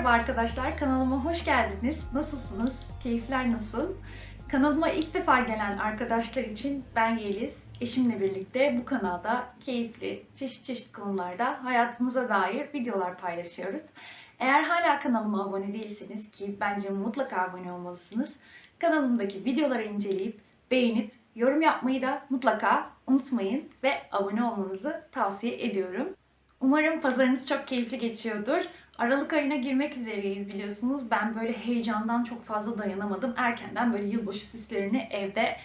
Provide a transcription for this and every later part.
Merhaba arkadaşlar, kanalıma hoş geldiniz. Nasılsınız? Keyifler nasıl? Kanalıma ilk defa gelen arkadaşlar için ben Yeliz. Eşimle birlikte bu kanalda keyifli, çeşit çeşit konularda hayatımıza dair videolar paylaşıyoruz. Eğer hala kanalıma abone değilseniz ki bence mutlaka abone olmalısınız. Kanalımdaki videoları inceleyip, beğenip, yorum yapmayı da mutlaka unutmayın ve abone olmanızı tavsiye ediyorum. Umarım pazarınız çok keyifli geçiyordur. Aralık ayına girmek üzereyiz biliyorsunuz. Ben böyle heyecandan çok fazla dayanamadım. Erkenden böyle yılbaşı süslerini evde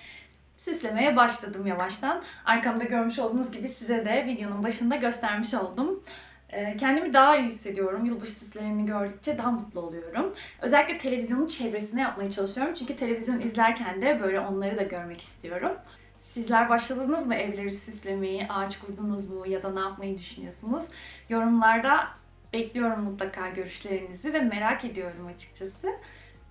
süslemeye başladım yavaştan. Arkamda görmüş olduğunuz gibi size de videonun başında göstermiş oldum. Ee, Kendimi daha iyi hissediyorum. Yılbaşı süslerini gördükçe daha mutlu oluyorum. Özellikle televizyonun çevresine yapmaya çalışıyorum. Çünkü televizyon izlerken de böyle onları da görmek istiyorum. Sizler başladınız mı evleri süslemeyi, ağaç kurdunuz mu ya da ne yapmayı düşünüyorsunuz? Yorumlarda bekliyorum mutlaka görüşlerinizi ve merak ediyorum açıkçası.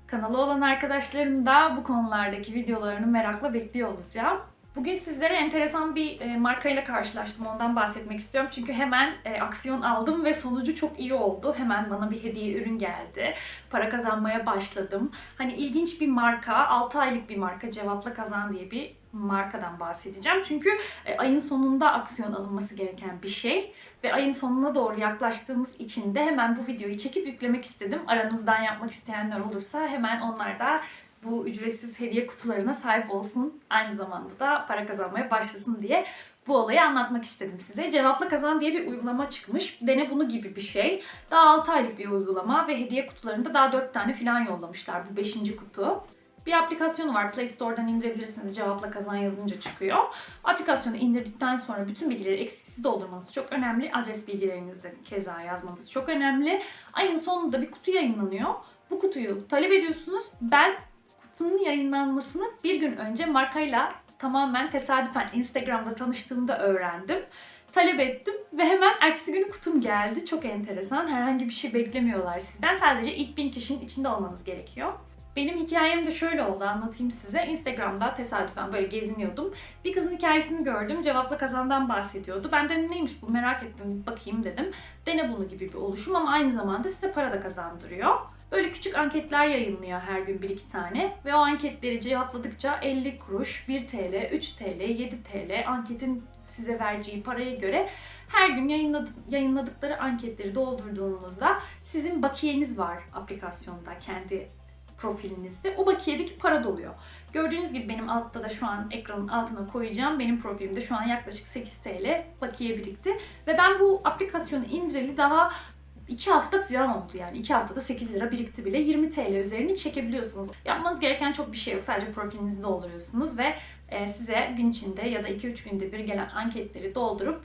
Kanalı olan arkadaşların da bu konulardaki videolarını merakla bekliyor olacağım. Bugün sizlere enteresan bir e, markayla karşılaştım. Ondan bahsetmek istiyorum. Çünkü hemen e, aksiyon aldım ve sonucu çok iyi oldu. Hemen bana bir hediye ürün geldi. Para kazanmaya başladım. Hani ilginç bir marka, 6 aylık bir marka. Cevapla Kazan diye bir markadan bahsedeceğim. Çünkü e, ayın sonunda aksiyon alınması gereken bir şey. Ve ayın sonuna doğru yaklaştığımız için de hemen bu videoyu çekip yüklemek istedim. Aranızdan yapmak isteyenler olursa hemen onlar da bu ücretsiz hediye kutularına sahip olsun. Aynı zamanda da para kazanmaya başlasın diye bu olayı anlatmak istedim size. Cevapla Kazan diye bir uygulama çıkmış. Dene bunu gibi bir şey. Daha 6 aylık bir uygulama ve hediye kutularında daha 4 tane falan yollamışlar. Bu 5. kutu. Bir aplikasyonu var. Play Store'dan indirebilirsiniz. Cevapla Kazan yazınca çıkıyor. Aplikasyonu indirdikten sonra bütün bilgileri eksiksiz doldurmanız çok önemli. Adres bilgilerinizi de keza yazmanız çok önemli. Ayın sonunda bir kutu yayınlanıyor. Bu kutuyu talep ediyorsunuz. Ben kutunun yayınlanmasını bir gün önce markayla tamamen tesadüfen Instagram'da tanıştığımda öğrendim. Talep ettim ve hemen ertesi günü kutum geldi. Çok enteresan. Herhangi bir şey beklemiyorlar sizden. Sadece ilk bin kişinin içinde olmanız gerekiyor. Benim hikayem de şöyle oldu anlatayım size. Instagram'da tesadüfen böyle geziniyordum. Bir kızın hikayesini gördüm. Cevapla kazandan bahsediyordu. Ben de neymiş bu merak ettim bakayım dedim. Dene bunu gibi bir oluşum ama aynı zamanda size para da kazandırıyor. Böyle küçük anketler yayınlıyor her gün bir iki tane ve o anketleri cevapladıkça 50 kuruş, 1 TL, 3 TL, 7 TL anketin size vereceği paraya göre her gün yayınladık, yayınladıkları anketleri doldurduğunuzda sizin bakiyeniz var aplikasyonda kendi profilinizde. O bakiyedeki para doluyor. Gördüğünüz gibi benim altta da şu an ekranın altına koyacağım. Benim profilimde şu an yaklaşık 8 TL bakiye birikti. Ve ben bu aplikasyonu indireli daha 2 hafta falan oldu yani. 2 haftada 8 lira birikti bile. 20 TL üzerini çekebiliyorsunuz. Yapmanız gereken çok bir şey yok. Sadece profilinizi dolduruyorsunuz ve e, size gün içinde ya da 2-3 günde bir gelen anketleri doldurup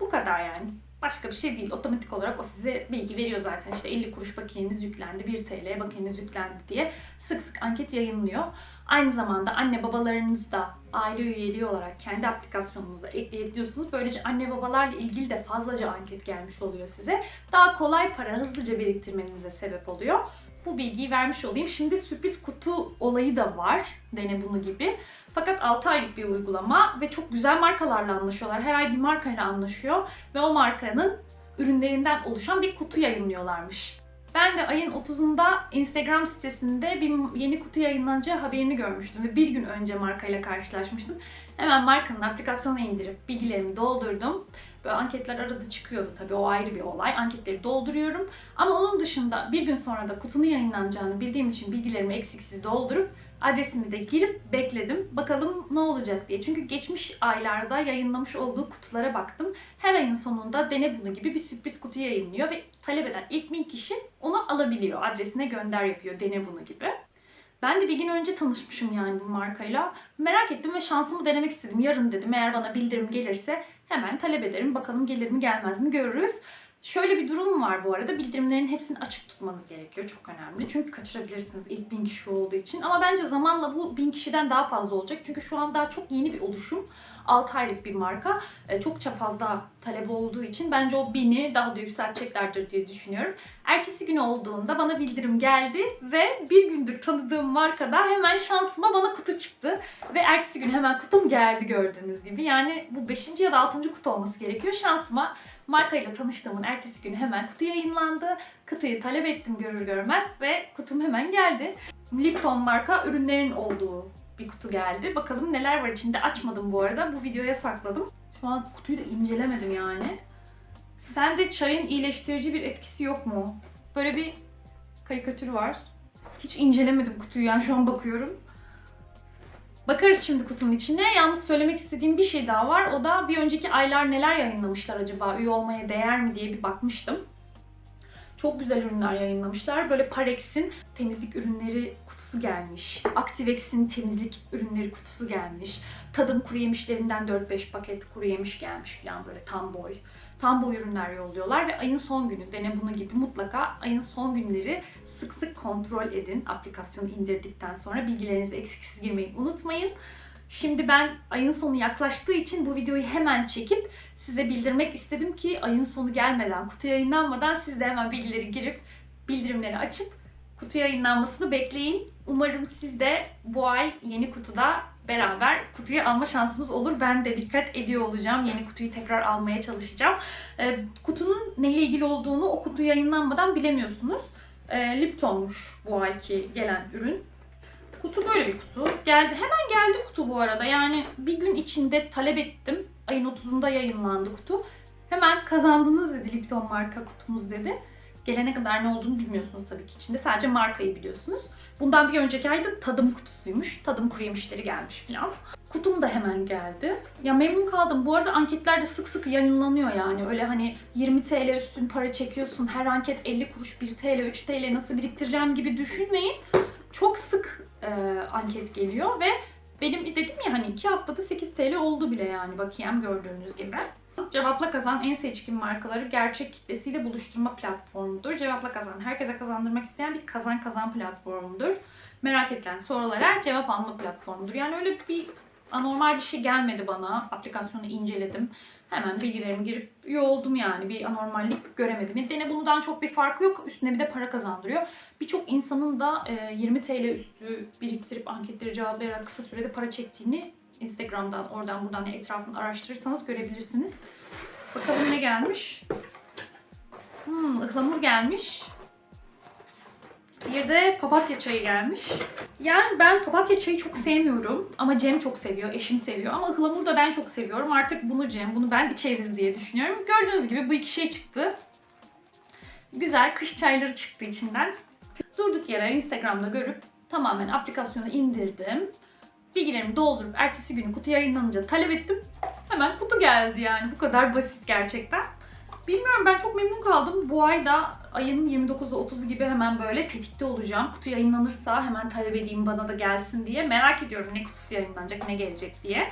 bu kadar yani. Başka bir şey değil. Otomatik olarak o size bilgi veriyor zaten. İşte 50 kuruş bakiyeniz yüklendi, 1 TL bakiyeniz yüklendi diye sık sık anket yayınlıyor. Aynı zamanda anne babalarınız da aile üyeliği olarak kendi aplikasyonunuza ekleyebiliyorsunuz. Böylece anne babalarla ilgili de fazlaca anket gelmiş oluyor size. Daha kolay para hızlıca biriktirmenize sebep oluyor. Bu bilgiyi vermiş olayım. Şimdi sürpriz kutu olayı da var. Dene bunu gibi. Fakat 6 aylık bir uygulama ve çok güzel markalarla anlaşıyorlar. Her ay bir markayla anlaşıyor ve o markanın ürünlerinden oluşan bir kutu yayınlıyorlarmış. Ben de ayın 30'unda Instagram sitesinde bir yeni kutu yayınlanacağı haberini görmüştüm ve bir gün önce markayla karşılaşmıştım. Hemen markanın aplikasyonu indirip bilgilerimi doldurdum. Böyle anketler arada çıkıyordu tabii o ayrı bir olay. Anketleri dolduruyorum. Ama onun dışında bir gün sonra da kutunun yayınlanacağını bildiğim için bilgilerimi eksiksiz doldurup adresimi de girip bekledim. Bakalım ne olacak diye. Çünkü geçmiş aylarda yayınlamış olduğu kutulara baktım. Her ayın sonunda dene bunu gibi bir sürpriz kutu yayınlıyor ve talep eden ilk bin kişi onu alabiliyor. Adresine gönder yapıyor dene bunu gibi. Ben de bir gün önce tanışmışım yani bu markayla. Merak ettim ve şansımı denemek istedim. Yarın dedim eğer bana bildirim gelirse hemen talep ederim. Bakalım gelir mi gelmez mi görürüz. Şöyle bir durum var bu arada. Bildirimlerin hepsini açık tutmanız gerekiyor. Çok önemli. Çünkü kaçırabilirsiniz ilk bin kişi olduğu için. Ama bence zamanla bu bin kişiden daha fazla olacak. Çünkü şu an daha çok yeni bir oluşum. 6 aylık bir marka. E, çokça fazla talep olduğu için bence o bini daha da yükselteceklerdir diye düşünüyorum. Ertesi gün olduğunda bana bildirim geldi ve bir gündür tanıdığım markada hemen şansıma bana kutu çıktı. Ve ertesi gün hemen kutum geldi gördüğünüz gibi. Yani bu 5. ya da 6. kutu olması gerekiyor. Şansıma markayla tanıştığımın ertesi gün hemen kutu yayınlandı. Kutuyu talep ettim görür görmez ve kutum hemen geldi. Lipton marka ürünlerin olduğu bir kutu geldi. Bakalım neler var içinde. Açmadım bu arada. Bu videoya sakladım. Şu an kutuyu da incelemedim yani. Sende çayın iyileştirici bir etkisi yok mu? Böyle bir karikatür var. Hiç incelemedim kutuyu yani şu an bakıyorum. Bakarız şimdi kutunun içine. Yalnız söylemek istediğim bir şey daha var. O da bir önceki aylar neler yayınlamışlar acaba? Üye olmaya değer mi diye bir bakmıştım. Çok güzel ürünler yayınlamışlar. Böyle Parex'in temizlik ürünleri kutusu gelmiş. Activex'in temizlik ürünleri kutusu gelmiş. Tadım kuru yemişlerinden 4-5 paket kuru yemiş gelmiş falan böyle tam boy. Tam boy ürünler yolluyorlar ve ayın son günü dene bunu gibi mutlaka ayın son günleri sık sık kontrol edin. Aplikasyonu indirdikten sonra bilgilerinizi eksiksiz girmeyi unutmayın. Şimdi ben ayın sonu yaklaştığı için bu videoyu hemen çekip size bildirmek istedim ki ayın sonu gelmeden, kutu yayınlanmadan siz de hemen bilgileri girip bildirimleri açıp kutu yayınlanmasını bekleyin. Umarım siz de bu ay yeni kutuda beraber kutuyu alma şansımız olur. Ben de dikkat ediyor olacağım. Yeni kutuyu tekrar almaya çalışacağım. Ee, kutunun neyle ilgili olduğunu o kutu yayınlanmadan bilemiyorsunuz. Ee, Lipton'muş bu ayki gelen ürün. Kutu böyle bir kutu. Geldi. Hemen geldi kutu bu arada. Yani bir gün içinde talep ettim. Ayın 30'unda yayınlandı kutu. Hemen kazandınız dedi Lipton marka kutumuz dedi. Gelene kadar ne olduğunu bilmiyorsunuz tabii ki içinde. Sadece markayı biliyorsunuz. Bundan bir önceki ayda tadım kutusuymuş. Tadım kuru yemişleri gelmiş falan. Kutum da hemen geldi. Ya memnun kaldım. Bu arada anketlerde sık sık yayınlanıyor yani. Öyle hani 20 TL üstün para çekiyorsun. Her anket 50 kuruş 1 TL 3 TL nasıl biriktireceğim gibi düşünmeyin. Çok sık e, anket geliyor ve benim dedim ya hani 2 haftada 8 TL oldu bile yani bakayım gördüğünüz gibi. Cevapla Kazan en seçkin markaları gerçek kitlesiyle buluşturma platformudur. Cevapla Kazan herkese kazandırmak isteyen bir kazan kazan platformudur. Merak edilen sorulara cevap alma platformudur. Yani öyle bir anormal bir şey gelmedi bana. Aplikasyonu inceledim. Hemen bilgilerimi girip üye oldum yani. Bir anormallik göremedim. Dene bundan çok bir farkı yok. Üstüne bir de para kazandırıyor. Birçok insanın da e, 20 TL üstü biriktirip anketleri cevaplayarak kısa sürede para çektiğini Instagram'dan oradan buradan etrafını araştırırsanız görebilirsiniz. Bakalım ne gelmiş. Hmm, ıhlamur gelmiş. Bir de papatya çayı gelmiş. Yani ben papatya çayı çok sevmiyorum ama Cem çok seviyor, eşim seviyor. Ama ıhlamur da ben çok seviyorum. Artık bunu Cem, bunu ben içeriz diye düşünüyorum. Gördüğünüz gibi bu iki şey çıktı. Güzel kış çayları çıktı içinden. Durduk yere Instagram'da görüp tamamen aplikasyonu indirdim. Bilgilerimi doldurup ertesi günü kutu yayınlanınca talep ettim. Hemen kutu geldi yani. Bu kadar basit gerçekten. Bilmiyorum ben çok memnun kaldım. Bu ay da ayın 29'u 30'u gibi hemen böyle tetikte olacağım. Kutu yayınlanırsa hemen talep edeyim bana da gelsin diye. Merak ediyorum ne kutusu yayınlanacak, ne gelecek diye.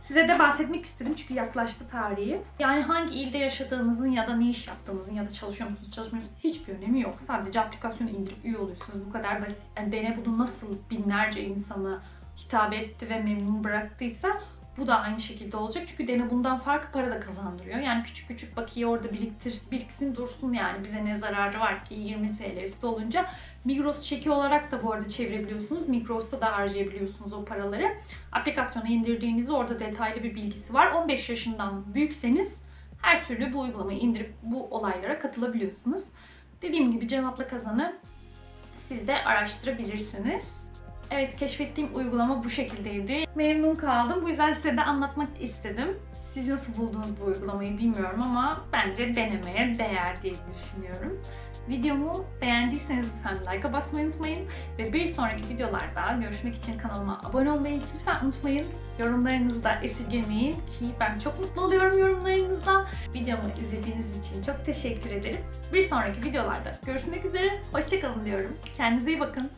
Size de bahsetmek istedim çünkü yaklaştı tarihi. Yani hangi ilde yaşadığınızın ya da ne iş yaptığınızın ya da çalışıyor musunuz, çalışmıyor musunuz hiçbir önemi yok. Sadece aplikasyonu indirip üye oluyorsunuz. Bu kadar basit. Yani Dene nasıl binlerce insanı hitap etti ve memnun bıraktıysa bu da aynı şekilde olacak. Çünkü Dene bundan farklı para da kazandırıyor. Yani küçük küçük bakiye orada biriktir, biriksin dursun yani. Bize ne zararı var ki 20 TL üstü olunca. Migros çeki olarak da bu arada çevirebiliyorsunuz. Migros'ta da harcayabiliyorsunuz o paraları. Aplikasyonu indirdiğinizde orada detaylı bir bilgisi var. 15 yaşından büyükseniz her türlü bu uygulamayı indirip bu olaylara katılabiliyorsunuz. Dediğim gibi cevapla kazanı siz de araştırabilirsiniz. Evet keşfettiğim uygulama bu şekildeydi. Memnun kaldım. Bu yüzden size de anlatmak istedim. Siz nasıl buldunuz bu uygulamayı bilmiyorum ama bence denemeye değer diye düşünüyorum. Videomu beğendiyseniz lütfen like'a basmayı unutmayın. Ve bir sonraki videolarda görüşmek için kanalıma abone olmayı lütfen unutmayın. Yorumlarınızı da esirgemeyin ki ben çok mutlu oluyorum yorumlarınızdan. Videomu izlediğiniz için çok teşekkür ederim. Bir sonraki videolarda görüşmek üzere. Hoşçakalın diyorum. Kendinize iyi bakın.